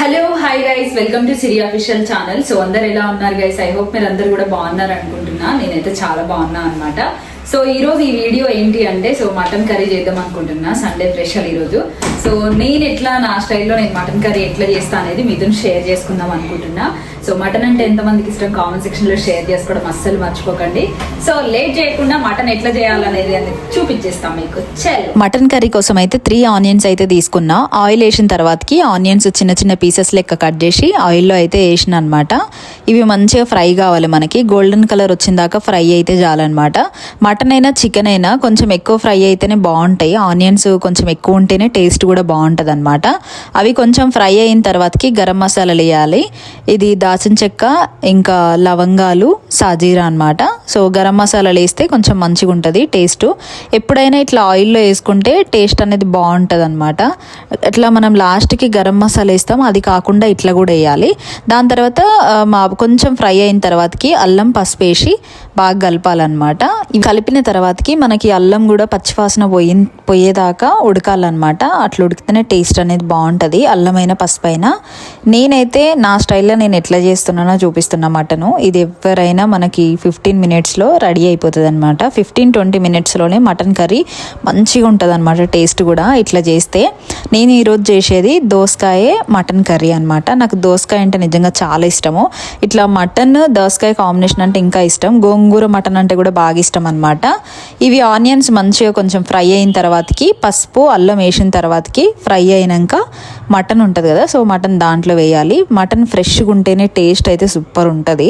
Hello hi guys welcome to Siri official channel so అందరు ఎలా ఉన్నారు గైస్ ఐ హోప్ మీరు అందరు కూడా బాగున్నారు అనుకుంటున్నా నేనైతే చాలా బాగున్నా అన్నమాట. సో ఈరోజు ఈ వీడియో ఏంటి అంటే సో మటన్ కర్రీ చేద్దాం అనుకుంటున్నా సండే స్పెషల్ ఈరోజు సో నేను ఎట్లా నా స్టైల్లో నేను మటన్ కర్రీ ఎట్లా చేస్తా అనేది మీతో షేర్ చేసుకుందాం అనుకుంటున్నా. సో మటన్ అంటే ఎంతమందికి ఇష్టం? కామెంట్ సెక్షన్లో షేర్ చేసుకోవడం అస్సలు మర్చిపోకండి. సో లేట్ చేయకుండా మటన్ ఎట్లా చేయాలనేది అనేది చూపించేస్తాం మీకు. చలో. మటన్ కర్రీ కోసం అయితే త్రీ ఆనియన్స్ అయితే తీసుకున్నా. ఆయిల్ వేసిన తర్వాతకి ఆనియన్స్ చిన్న చిన్న పీసెస్ లెక్క కట్ చేసి ఆయిల్లో అయితే వేసిన అనమాట ఇవి మంచిగా ఫ్రై కావాలి మనకి. గోల్డెన్ కలర్ వచ్చిన దాకా ఫ్రై అయితే చాలన్నమాట మటన్ అయినా చికెన్ అయినా కొంచెం ఎక్కువ ఫ్రై అయితేనే బాగుంటాయి. ఆనియన్స్ కొంచెం ఎక్కువ ఉంటేనే టేస్ట్ కూడా బాగుంటుంది అనమాట అవి కొంచెం ఫ్రై అయిన తర్వాతకి గరం మసాలాలు వేయాలి. ఇది దాచిన చెక్క ఇంకా లవంగాలు సాజీరా అనమాట సో గరం మసాలాలు వేస్తే కొంచెం మంచిగా ఉంటుంది టేస్ట్. ఎప్పుడైనా ఇట్లా ఆయిల్లో వేసుకుంటే టేస్ట్ అనేది బాగుంటుంది అనమాట ఇట్లా మనం లాస్ట్కి గరం మసాలా వేస్తాం అది కాకుండా ఇట్లా కూడా వేయాలి. దాని తర్వాత మా కొంచెం ఫ్రై అయిన తర్వాతకి అల్లం పసుపు వేసి బాగా కలపాలన్నమాట. ఇవి కలిపిన తర్వాతకి మనకి అల్లం కూడా పచ్చివాసన పోయి పోయేదాకా ఉడకాలన్నమాట. అట్లా ఉడికితేనే టేస్ట్ అనేది బాగుంటుంది అల్లమైన పసుపు అయినా నేనైతే నా స్టైల్లో నేను ఎట్లా చేస్తున్నానో చూపిస్తున్న మటను. ఇది ఎవరైనా మనకి ఫిఫ్టీన్ మినిట్స్లో రెడీ అయిపోతుంది అనమాట ఫిఫ్టీన్ ట్వంటీ మినిట్స్లోనే మటన్ కర్రీ మంచిగా ఉంటుంది అనమాట టేస్ట్ కూడా. ఇట్లా చేస్తే నేను ఈరోజు చేసేది దోసకాయే మటన్ కర్రీ అనమాట నాకు దోసకాయ అంటే నిజంగా చాలా ఇష్టము. ఇట్లా మటన్ దోసకాయ కాంబినేషన్ అంటే ఇంకా ఇష్టం. గోంగూర మటన్ అంటే కూడా బాగా ఇష్టం అనమాట ఇవి ఆనియన్స్ మంచిగా కొంచెం ఫ్రై అయిన తర్వాతకి పసుపు అల్లం వేసిన తర్వాతకి ఫ్రై అయినాక మటన్ ఉంటుంది కదా సో మటన్ దాంట్లో వేయాలి. మటన్ ఫ్రెష్ ఫ్రెష్గా ఉంటేనే టేస్ట్ అయితే సూపర్ ఉంటుంది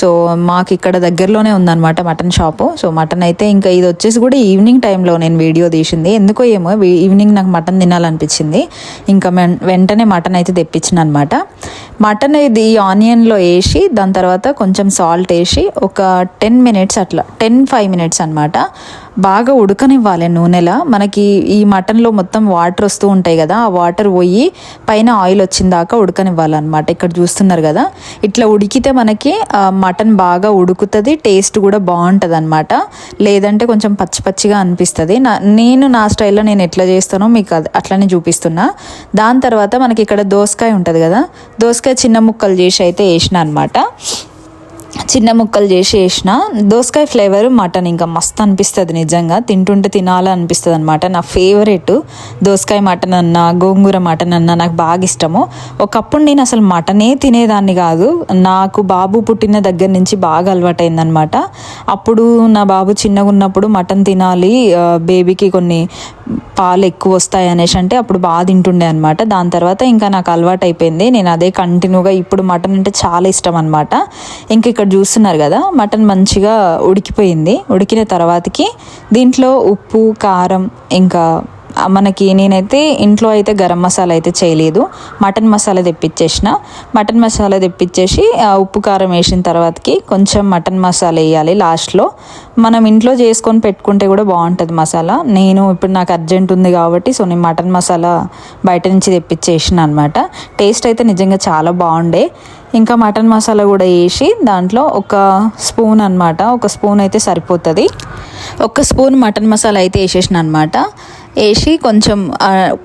సో మాకు ఇక్కడ దగ్గరలోనే ఉందన్నమాట మటన్ షాపు. సో మటన్ అయితే ఇంకా ఇది వచ్చేసి కూడా ఈవినింగ్ టైంలో నేను వీడియో తీసింది. ఎందుకో ఏమో ఈవినింగ్ నాకు మటన్ తినాలనిపించింది. ఇంకా వెంటనే మటన్ అయితే తెప్పించిన అనమాట మటన్ ఇది ఆనియన్లో వేసి దాని తర్వాత కొంచెం సాల్ట్ వేసి ఒక టెన్ మినిట్స్ అట్లా టెన్ ఫైవ్ మినిట్స్ అనమాట బాగా ఉడకనివ్వాలి నూనెలా. మనకి ఈ మటన్లో మొత్తం వాటర్ వస్తూ ఉంటాయి కదా ఆ వాటర్ పోయి పైన ఆయిల్ వచ్చిన దాకా ఉడకనివ్వాలన్నమాట. ఇక్కడ చూస్తున్నారు కదా ఇట్లా ఉడికితే మనకి మటన్ బాగా ఉడుకుతుంది టేస్ట్ కూడా బాగుంటుంది అనమాట లేదంటే కొంచెం పచ్చి పచ్చిగా అనిపిస్తుంది. నా నేను నా స్టైల్లో నేను ఎట్లా చేస్తానో మీకు అది అట్లనే చూపిస్తున్నా. దాని తర్వాత మనకి ఇక్కడ దోసకాయ ఉంటుంది కదా దోసకాయ చిన్న ముక్కలు చేసి అయితే వేసిన అనమాట చిన్న ముక్కలు చేసి వేసిన దోసకాయ ఫ్లేవర్ మటన్. ఇంకా మస్తు అనిపిస్తుంది నిజంగా. తింటుంటే తినాలనిపిస్తుంది అనమాట నా ఫేవరెట్ దోసకాయ మటన్ అన్న గోంగూర మటన్ అన్న నాకు బాగా ఇష్టము. ఒకప్పుడు నేను అసలు మటనే తినేదాన్ని కాదు. నాకు బాబు పుట్టిన దగ్గర నుంచి బాగా అలవాటైందనమాట అప్పుడు నా బాబు చిన్నగా ఉన్నప్పుడు మటన్ తినాలి బేబీకి కొన్ని పాలు ఎక్కువ వస్తాయి అనేసి అంటే అప్పుడు బాగా తింటుండే అనమాట దాని తర్వాత ఇంకా నాకు అలవాటు అయిపోయింది. నేను అదే కంటిన్యూగా ఇప్పుడు మటన్ అంటే చాలా ఇష్టం అనమాట ఇంక ఇక్కడ చూస్తున్నారు కదా మటన్ మంచిగా ఉడికిపోయింది. ఉడికిన తర్వాతకి దీంట్లో ఉప్పు కారం ఇంకా మనకి నేనైతే ఇంట్లో అయితే గరం మసాలా అయితే చేయలేదు. మటన్ మసాలా తెప్పించేసిన. మటన్ మసాలా తెప్పించేసి ఉప్పు కారం వేసిన తర్వాతకి కొంచెం మటన్ మసాలా వేయాలి లాస్ట్లో. మనం ఇంట్లో చేసుకొని పెట్టుకుంటే కూడా బాగుంటుంది మసాలా. నేను ఇప్పుడు నాకు అర్జెంట్ ఉంది కాబట్టి సో నేను మటన్ మసాలా బయట నుంచి తెప్పించేసిన అనమాట టేస్ట్ అయితే నిజంగా చాలా బాగుండే. ఇంకా మటన్ మసాలా కూడా వేసి దాంట్లో ఒక స్పూన్ అనమాట ఒక స్పూన్ అయితే సరిపోతుంది. ఒక స్పూన్ మటన్ మసాలా అయితే వేసేసిన అనమాట వేసి కొంచెం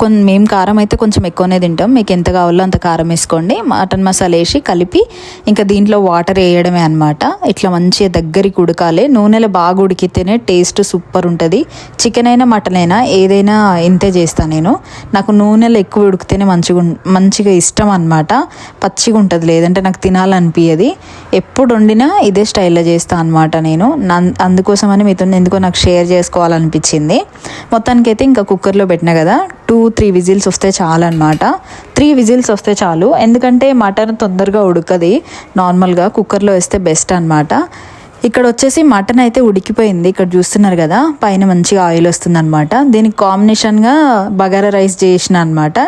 మేము కారం అయితే కొంచెం ఎక్కువనే తింటాం. మీకు ఎంత కావాలో అంత కారం వేసుకోండి. మటన్ మసాలా వేసి కలిపి ఇంకా దీంట్లో వాటర్ వేయడమే అనమాట ఇట్లా మంచిగా దగ్గరికి ఉడకాలి. నూనెలో బాగా ఉడికితేనే టేస్ట్ సూపర్ ఉంటుంది. చికెన్ అయినా మటన్ అయినా ఏదైనా ఇంతే చేస్తాను నేను. నాకు నూనెలో ఎక్కువ ఉడికితేనే మంచిగా మంచిగా ఇష్టం అనమాట పచ్చిగా ఉంటుంది. లేదంటే నాకు తినాలనిపించదు ఎప్పుడు వండినా ఇదే స్టైల్లో చేస్తాను అనమాట నేను. నన్- అందుకోసమని మీతో ఎందుకో నాకు షేర్ చేసుకోవాలనిపించింది. మొత్తానికైతే ఇంకా కుక్కర్లో పెట్టినా కదా టూ త్రీ విజిల్స్ వస్తే చాలు అనమాట త్రీ విజిల్స్ వస్తే చాలు. ఎందుకంటే మటన్ తొందరగా ఉడకది. నార్మల్గా కుక్కర్లో వేస్తే బెస్ట్ అనమాట ఇక్కడ వచ్చేసి మటన్ అయితే ఉడికిపోయింది. ఇక్కడ చూస్తున్నారు కదా పైన మంచిగా ఆయిల్ వస్తుంది అనమాట దీనికి కాంబినేషన్గా బగారా రైస్ చేసిన అనమాట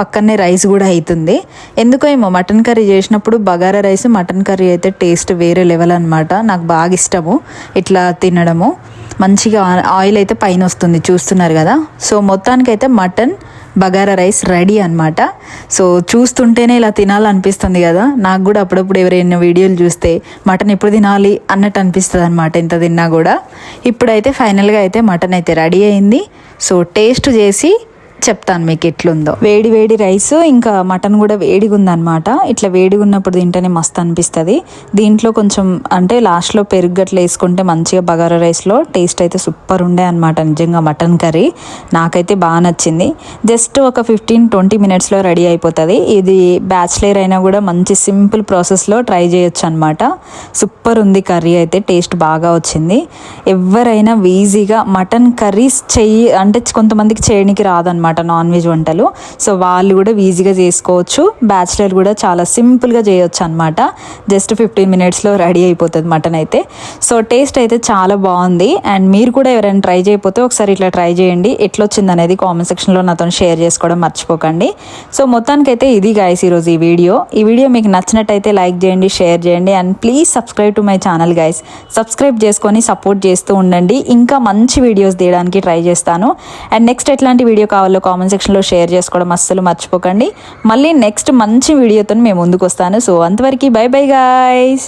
పక్కనే రైస్ కూడా అవుతుంది ఎందుకో ఏమో మటన్ కర్రీ చేసినప్పుడు బగారా రైస్ మటన్ కర్రీ అయితే టేస్ట్ వేరే లెవెల్ అనమాట నాకు బాగా ఇష్టము. ఇట్లా తినడము. మంచిగా ఆయిల్ అయితే పైన వస్తుంది చూస్తున్నారు కదా? సో మొత్తానికైతే మటన్ బగారా రైస్ రెడీ అన్నమాట. సో చూస్తుంటేనే ఇలా తినాలనిపిస్తుంది కదా? నాకు కూడా అప్పుడప్పుడు ఎవరైనా వీడియోలు చూస్తే మటన్ ఎప్పుడు తినాలి అన్నట్టు అనిపిస్తుంది అనమాట ఎంత తిన్నా కూడా. ఇప్పుడైతే ఫైనల్గా అయితే మటన్ అయితే రెడీ అయింది. సో టేస్ట్ చేసి చెప్తాను మీకు ఎట్లుందో. వేడి వేడి రైస్ ఇంకా మటన్ కూడా వేడిగా ఉందన్నమాట. ఇట్లా వేడిగా ఉన్నప్పుడు తింటేనే మస్తు అనిపిస్తుంది. దీంట్లో కొంచెం అంటే లాస్ట్లో పెరుగు గట్ల వేసుకుంటే మంచిగా బగారా రైస్లో టేస్ట్ అయితే సూపర్ ఉండే అనమాట నిజంగా మటన్ కర్రీ. నాకైతే బాగా నచ్చింది. జస్ట్ ఒక ఫిఫ్టీన్ ట్వంటీ మినిట్స్లో రెడీ అయిపోతుంది. ఇది బ్యాచిలర్ అయినా కూడా మంచి సింపుల్ ప్రాసెస్లో ట్రై చేయొచ్చు అనమాట సూపర్ ఉంది కర్రీ అయితే టేస్ట్ బాగా వచ్చింది. ఎవరైనా ఈజీగా మటన్ కర్రీస్ చెయ్యి అంటే కొంతమందికి చేయడానికి రాదనమాట నాన్ వెజ్ వంటలు. సో వాళ్ళు కూడా ఈజీగా చేసుకోవచ్చు. బ్యాచిలర్ కూడా చాలా సింపుల్గా చేయొచ్చు అనమాట జస్ట్ ఫిఫ్టీన్ మినిట్స్లో రెడీ అయిపోతుంది మటన్ అయితే. సో టేస్ట్ అయితే చాలా బాగుంది. అండ్ మీరు కూడా ఎవరైనా ట్రై చేయకపోతే ఒకసారి ఇట్లా ట్రై చేయండి. ఎట్లా వచ్చింది అనేది కామెంట్ సెక్షన్లో నాతో షేర్ చేసుకోవడం మర్చిపోకండి. సో మొత్తానికైతే ఇది గాయస్ ఈరోజు ఈ వీడియో. ఈ వీడియో మీకు నచ్చినట్టయితే లైక్ చేయండి షేర్ చేయండి. And please subscribe to my channel guys subscribe చేసుకొని సపోర్ట్ చేస్తూ ఉండండి. ఇంకా మంచి వీడియోస్ తీయడానికి ట్రై చేస్తాను. అండ్ నెక్స్ట్ ఎట్లాంటి వీడియో కావాలో కామెంట్ సెక్షన్లో షేర్ చేసుకోవడం అస్సలు మర్చిపోకండి. మళ్ళీ నెక్స్ట్ మంచి వీడియోతో మేము ముందుకు వస్తాను సో అంతవరకు బై బై గాయస్